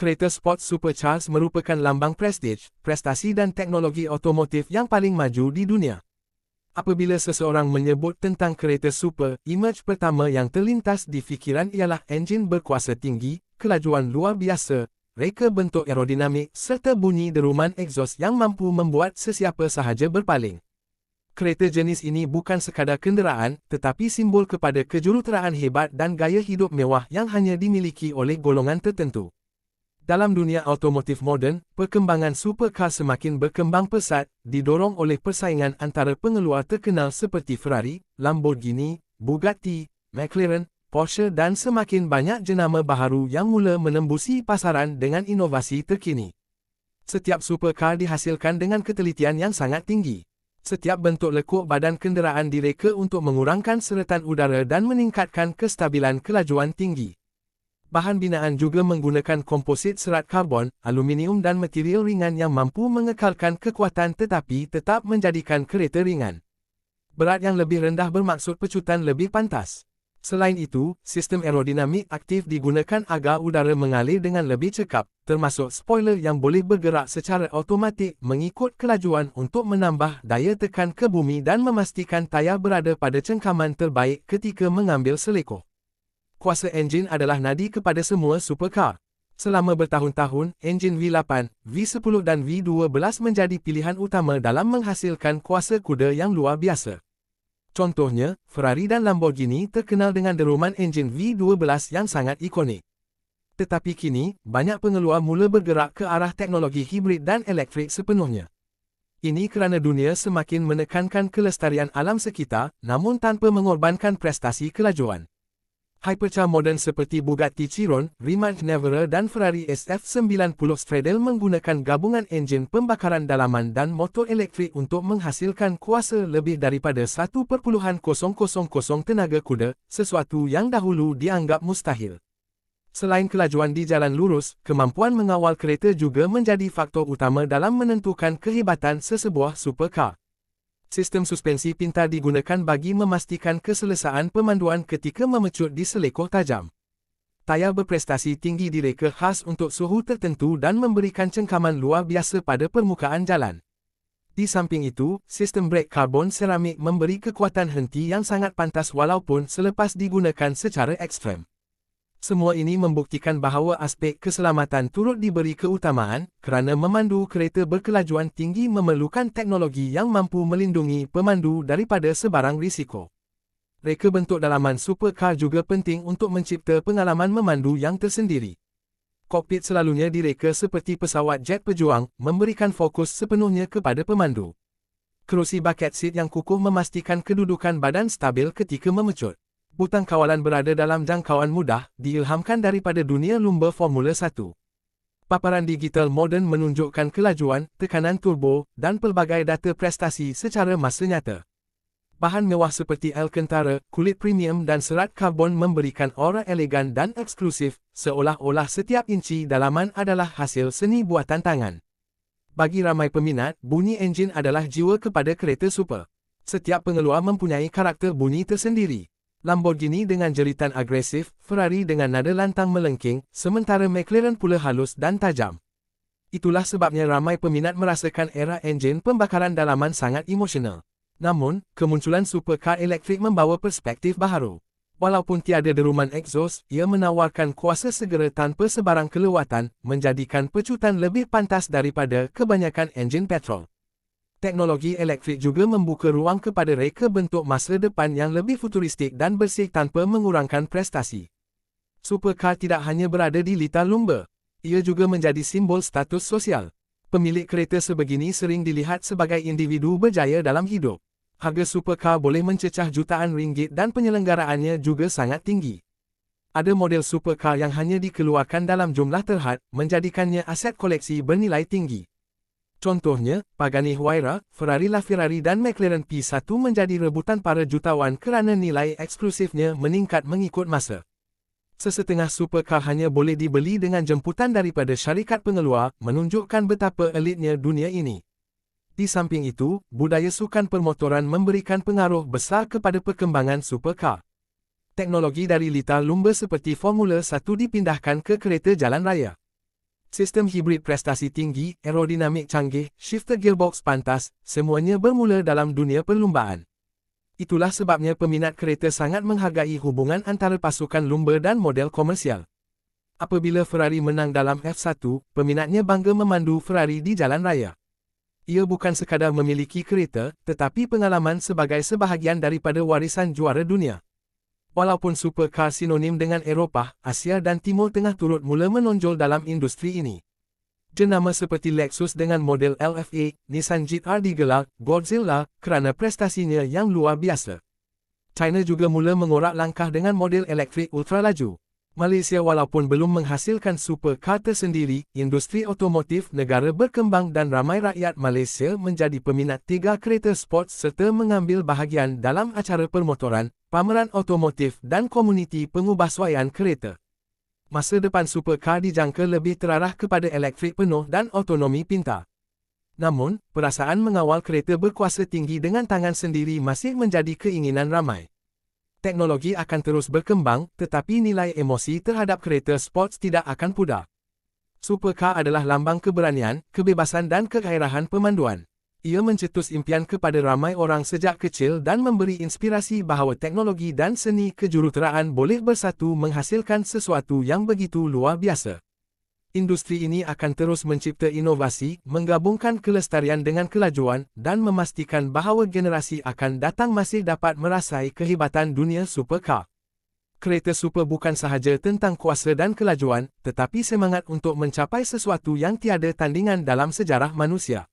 Kereta sport supercharged merupakan lambang prestij, prestasi dan teknologi otomotif yang paling maju di dunia. Apabila seseorang menyebut tentang kereta super, imej pertama yang terlintas di fikiran ialah enjin berkuasa tinggi, kelajuan luar biasa, reka bentuk aerodinamik serta bunyi deruman egzos yang mampu membuat sesiapa sahaja berpaling. Kereta jenis ini bukan sekadar kenderaan, tetapi simbol kepada kejuruteraan hebat dan gaya hidup mewah yang hanya dimiliki oleh golongan tertentu. Dalam dunia automotif moden, perkembangan supercar semakin berkembang pesat, didorong oleh persaingan antara pengeluar terkenal seperti Ferrari, Lamborghini, Bugatti, McLaren, Porsche dan semakin banyak jenama baharu yang mula menembusi pasaran dengan inovasi terkini. Setiap supercar dihasilkan dengan ketelitian yang sangat tinggi. Setiap bentuk lekuk badan kenderaan direka untuk mengurangkan seretan udara dan meningkatkan kestabilan kelajuan tinggi. Bahan binaan juga menggunakan komposit serat karbon, aluminium dan material ringan yang mampu mengekalkan kekuatan tetapi tetap menjadikan kereta ringan. Berat yang lebih rendah bermaksud pecutan lebih pantas. Selain itu, sistem aerodinamik aktif digunakan agar udara mengalir dengan lebih cekap, termasuk spoiler yang boleh bergerak secara automatik mengikut kelajuan untuk menambah daya tekan ke bumi dan memastikan tayar berada pada cengkaman terbaik ketika mengambil selekoh kuasa enjin adalah nadi kepada semua supercar. Selama bertahun-tahun, enjin V8, V10 dan V12 menjadi pilihan utama dalam menghasilkan kuasa kuda yang luar biasa. Contohnya, Ferrari dan Lamborghini terkenal dengan deruman enjin V12 yang sangat ikonik. Tetapi kini, banyak pengeluar mula bergerak ke arah teknologi hibrid dan elektrik sepenuhnya. Ini kerana dunia semakin menekankan kelestarian alam sekitar, namun tanpa mengorbankan prestasi kelajuan. Hypercar moden seperti Bugatti Chiron, Rimac Nevera dan Ferrari SF90 Straddle menggunakan gabungan enjin pembakaran dalaman dan motor elektrik untuk menghasilkan kuasa lebih daripada 1.000 tenaga kuda, sesuatu yang dahulu dianggap mustahil. Selain kelajuan di jalan lurus, kemampuan mengawal kereta juga menjadi faktor utama dalam menentukan kehebatan sesebuah supercar sistem suspensi pintar digunakan bagi memastikan keselesaan pemanduan ketika memecut di selekoh tajam. Tayar berprestasi tinggi direka khas untuk suhu tertentu dan memberikan cengkaman luar biasa pada permukaan jalan. Di samping itu, sistem brek karbon seramik memberi kekuatan henti yang sangat pantas walaupun selepas digunakan secara ekstrem. Semua ini membuktikan bahawa aspek keselamatan turut diberi keutamaan kerana memandu kereta berkelajuan tinggi memerlukan teknologi yang mampu melindungi pemandu daripada sebarang risiko. Reka bentuk dalaman supercar juga penting untuk mencipta pengalaman memandu yang tersendiri. Kokpit selalunya direka seperti pesawat jet pejuang, memberikan fokus sepenuhnya kepada pemandu. Kerusi bucket seat yang kukuh memastikan kedudukan badan stabil ketika memecut butang kawalan berada dalam jangkauan mudah, diilhamkan daripada dunia lumba Formula 1. Paparan digital moden menunjukkan kelajuan, tekanan turbo, dan pelbagai data prestasi secara masa nyata. Bahan mewah seperti Alcantara, kulit premium dan serat karbon memberikan aura elegan dan eksklusif, seolah-olah setiap inci dalaman adalah hasil seni buatan tangan. Bagi ramai peminat, bunyi enjin adalah jiwa kepada kereta super. Setiap pengeluar mempunyai karakter bunyi tersendiri. Lamborghini dengan jeritan agresif, Ferrari dengan nada lantang melengking, sementara McLaren pula halus dan tajam. Itulah sebabnya ramai peminat merasakan era enjin pembakaran dalaman sangat emosional. Namun, kemunculan supercar elektrik membawa perspektif baharu. Walaupun tiada deruman egzos, ia menawarkan kuasa segera tanpa sebarang kelewatan, menjadikan pecutan lebih pantas daripada kebanyakan enjin petrol teknologi elektrik juga membuka ruang kepada reka bentuk masa depan yang lebih futuristik dan bersih tanpa mengurangkan prestasi. Supercar tidak hanya berada di litar lumba. Ia juga menjadi simbol status sosial. Pemilik kereta sebegini sering dilihat sebagai individu berjaya dalam hidup. Harga supercar boleh mencecah jutaan ringgit dan penyelenggaraannya juga sangat tinggi. Ada model supercar yang hanya dikeluarkan dalam jumlah terhad, menjadikannya aset koleksi bernilai tinggi. Contohnya, Pagani Huayra, Ferrari LaFerrari dan McLaren P1 menjadi rebutan para jutawan kerana nilai eksklusifnya meningkat mengikut masa. Sesetengah supercar hanya boleh dibeli dengan jemputan daripada syarikat pengeluar, menunjukkan betapa elitnya dunia ini. Di samping itu, budaya sukan permotoran memberikan pengaruh besar kepada perkembangan supercar. Teknologi dari litar lumba seperti Formula 1 dipindahkan ke kereta jalan raya. Sistem hibrid prestasi tinggi, aerodinamik canggih, shifter gearbox pantas, semuanya bermula dalam dunia perlumbaan. Itulah sebabnya peminat kereta sangat menghargai hubungan antara pasukan lumba dan model komersial. Apabila Ferrari menang dalam F1, peminatnya bangga memandu Ferrari di jalan raya. Ia bukan sekadar memiliki kereta, tetapi pengalaman sebagai sebahagian daripada warisan juara dunia. Walaupun supercar sinonim dengan Eropah, Asia dan Timur Tengah turut mula menonjol dalam industri ini. Jenama seperti Lexus dengan model LFA, Nissan GT-R digelar Godzilla kerana prestasinya yang luar biasa. China juga mula mengorak langkah dengan model elektrik ultra laju. Malaysia walaupun belum menghasilkan supercar tersendiri, industri otomotif negara berkembang dan ramai rakyat Malaysia menjadi peminat tiga kereta sport serta mengambil bahagian dalam acara permotoran, pameran otomotif dan komuniti pengubahsuaian kereta. Masa depan supercar dijangka lebih terarah kepada elektrik penuh dan otonomi pintar. Namun, perasaan mengawal kereta berkuasa tinggi dengan tangan sendiri masih menjadi keinginan ramai teknologi akan terus berkembang, tetapi nilai emosi terhadap kereta sports tidak akan pudar. Supercar adalah lambang keberanian, kebebasan dan kegairahan pemanduan. Ia mencetus impian kepada ramai orang sejak kecil dan memberi inspirasi bahawa teknologi dan seni kejuruteraan boleh bersatu menghasilkan sesuatu yang begitu luar biasa. Industri ini akan terus mencipta inovasi, menggabungkan kelestarian dengan kelajuan, dan memastikan bahawa generasi akan datang masih dapat merasai kehebatan dunia supercar. Kereta super bukan sahaja tentang kuasa dan kelajuan, tetapi semangat untuk mencapai sesuatu yang tiada tandingan dalam sejarah manusia.